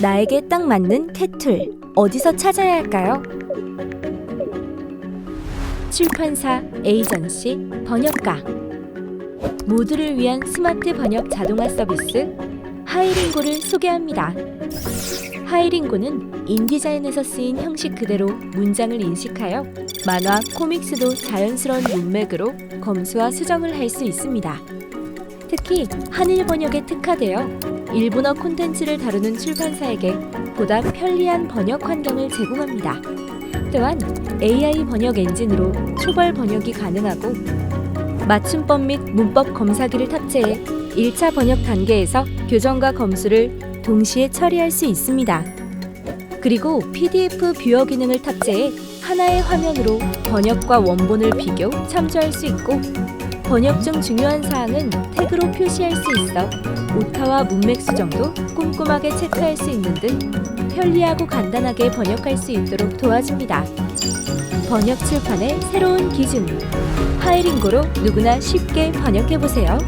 나에게 딱 맞는 캣툴 어디서 찾아야 할까요? 출판사, 에이전시, 번역가 모두를 위한 스마트 번역 자동화 서비스 하이링고를 소개합니다. 하이링고는 인디자인에서 쓰인 형식 그대로 문장을 인식하여 만화, 코믹스도 자연스러운 문맥으로 검수와 수정을 할 수 있습니다. 특히 한일 번역에 특화되어 일본어 콘텐츠를 다루는 출판사에게 보다 편리한 번역 환경을 제공합니다. 또한 AI 번역 엔진으로 초벌 번역이 가능하고 맞춤법 및 문법 검사기를 탑재해 1차 번역 단계에서 교정과 검수를 동시에 처리할 수 있습니다. 그리고 PDF 뷰어 기능을 탑재해 하나의 화면으로 번역과 원본을 비교, 참조할 수 있고 번역 중 중요한 사항은 태그로 표시할 수 있어 오타와 문맥 수정도 꼼꼼하게 체크할 수 있는 등 편리하고 간단하게 번역할 수 있도록 도와줍니다. 번역 출판의 새로운 기준. 하이링고로 누구나 쉽게 번역해 보세요.